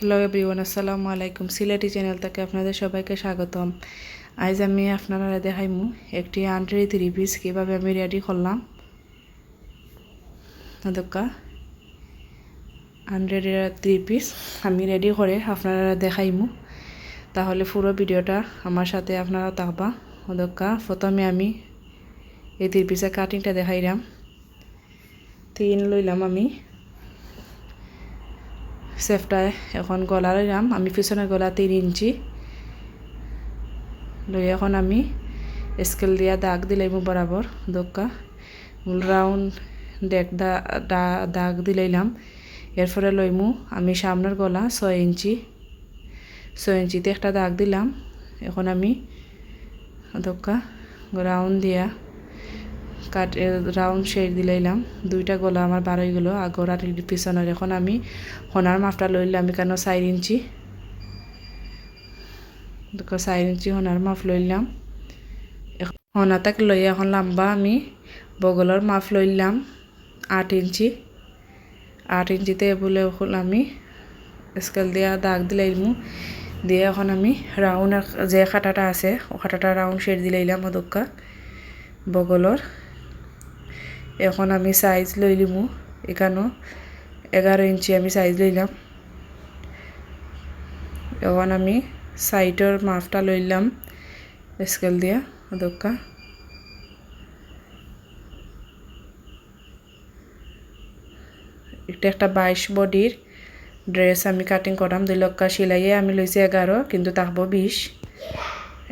Hello everyone আসসালামু আলাইকুম Sylheti channel থেকে আপনাদের সবাইকে স্বাগতম। আজ আমি আপনারা দেখাইমু একটি আন্ড্রে থ্রি পিস কীভাবে আমি রেডি করলাম? দোকা আন্ড্রেড থ্রি পিস আমি রেডি করে আপনারা দেখাইমু। তাহলে পুরো ভিডিওটা আমার সাথে আপনারা থাকবা। দোকা প্রথমে আমি এই থ্রি পিসের কাটিংটা দেখাইলাম। তিন লইলাম আমি। সেফটায় এখন গলা লইলাম আমি পিছনের গলা তিন ইঞ্চি। লই এখন আমি স্কেল দিয়া দাগ দিলাইম বরাবর দোকা। রাউন্ড দেখ দাগ দিলাইলাম এরপরে লইমু আমি সামনের গলা ছয় ইঞ্চি। ছয় ইঞ্চিতে একটা দাগ দিলাম। এখন আমি দোকা রাউন্ড দিয়া। কাট রাউন্ড শেড দিলাইলাম। দুইটা গলা আমার বারোই গেলো। আগর আর পিছনের এখন আমি সোনার মাপটা লইলাম এখানে চার ইঞ্চি। চার ইঞ্চি সোনার মাপ লইলাম সোনাটাক লই এখন লম্বা আমি বগলের মাপ লইলাম আট ইঞ্চি। আট ইঞ্চিতে বলে আমি স্কেল দিয়া দাগ দিলাইমু দিয়ে এখন আমি রাউন্ড যে খাটাটা আছে, ও খাটাটা রাউন্ড শেড দিলাইলাম অদক্কা বগলর এখন আমি সাইজ লই লিমু। এখানেও এগারো ইঞ্চি আমি সাইজ লইলাম এখন আমি সাইডের মাপটা লইলাম স্কেল দিয়া দোকা এটা একটা বাইশ বডির ড্রেস আমি কাটিং করাম। দুই লক্কা সিলাইয়ে আমি লইছি এগারো, কিন্তু তাকবো বিশ।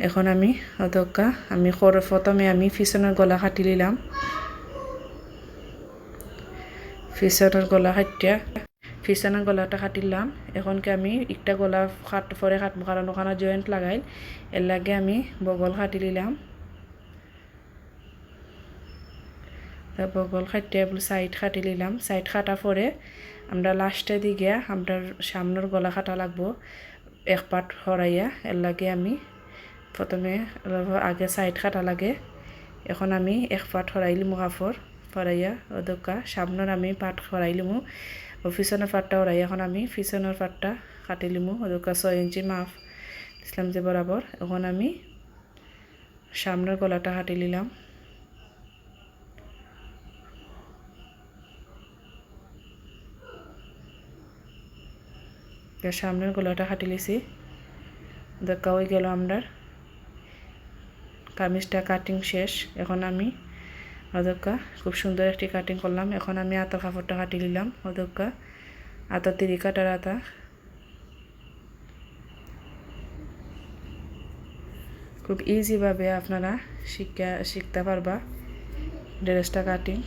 এখন আমি অদক্কা আমি প্রথমে আমি পিছনের গলা কাটি নিলাম পিছনের গলা কাটিয়া পিছনের গলাটা কাটিলাম এখনকে আমি একটা গলা কাট পরে কাটবো কারণ ওখানে জয়েন্ট লাগাইল এর লাগে আমি বগল কাটি নিলাম বগল কাটিয়ে সাইড কাটি নিলাম সাইড কাটা পরে আমরা লাস্টে দিকে আমরা সামনের গলা কাটা লাগবো, এক পাট হরাইয়া এর লাগে আমি প্রথমে আগে সাইড কাটা লাগে। এখন আমি এক পাট হরাইলিমু কাপড় ফরাইয়া ওদকা সামনের আমি পাট হরাইলিমু ও পিছনের পাটটা হরাই এখন আমি পিছনের পাটটা কাটিলিমু ওদকা ছয় ইঞ্চি মাফ। দিলাম যে বরাবর এখন আমি সামনের গলাটা কাটি নিলাম সামনের গলাটা কাটি লিছি। দেখা হয়ে গেল আমরা কামিজটা কাটিং শেষ। এখন আমি অদক্কা খুব সুন্দর একটি কাটিং করলাম। এখন আমি আতার কাপড়টা কাটি নিলাম অদক্কা আতা তিরি কাটার আতা। খুব ইজিভাবে আপনারা শিক্ষা শিখতে পারবা ড্রেসটা কাটিং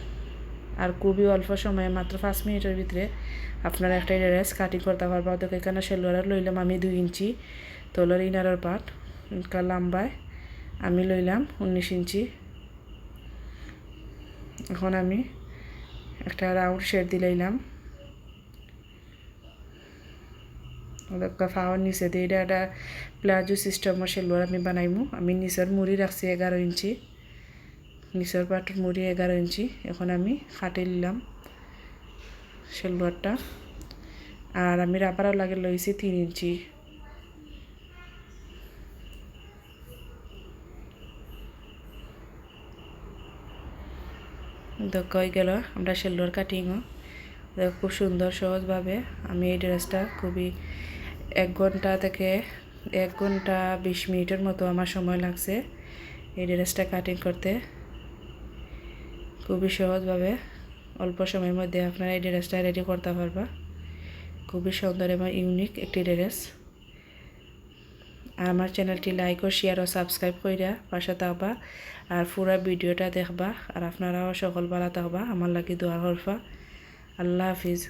আর খুবই অল্প সময়ে, মাত্র পাঁচ মিনিটের ভিতরে আপনারা একটা ড্রেস কাটিং করতে পারবা। ওদেরকে এখানে সেলোয়ার লইলাম আমি দুই ইঞ্চি। তোলার ইনারের পাট লম্বায় আমি লইলাম উনিশ ইঞ্চি। এখন আমি একটা রাউন্ড শেড দিলাইলাম। ফাওয়ার নিচে দিয়ে এটা একটা প্লাজো সিস্টেমের সেলোয়ার আমি বানাইমু। আমি নিচের মুড়ি রাখছি এগারো ইঞ্চি। নিচের পাটের মুড়ি এগারো ইঞ্চি। এখন আমি কাটে নিলাম সেলোয়ারটা আর আমি রাবারও লাগে লইছি তিন ইঞ্চি। দক্ষ হয়ে গেল? আমরা সেলোয়ার কাটিংও খুব সুন্দর, সহজভাবে আমি এই ড্রেসটা খুবই এক ঘণ্টা থেকে এক ঘণ্টা বিশ মিনিটের মতো আমার সময় লাগছে এই ড্রেসটা কাটিং করতে। খুবই সহজভাবে অল্প সময়ের মধ্যে আপনারা এই ড্রেসটা রেডি করতে পারবা। খুবই সুন্দর এবং ইউনিক একটি ড্রেস আর আমার চ্যানেলটি লাইক ও শেয়ার ও সাবস্ক্রাইব কইরা পাশে থাকবা আর পুরা ভিডিওটা দেখবা আর আপনারাও সকল বেলা থাকবা। আমার লাগি দোয়ার হরফা আল্লাহ হাফিজ।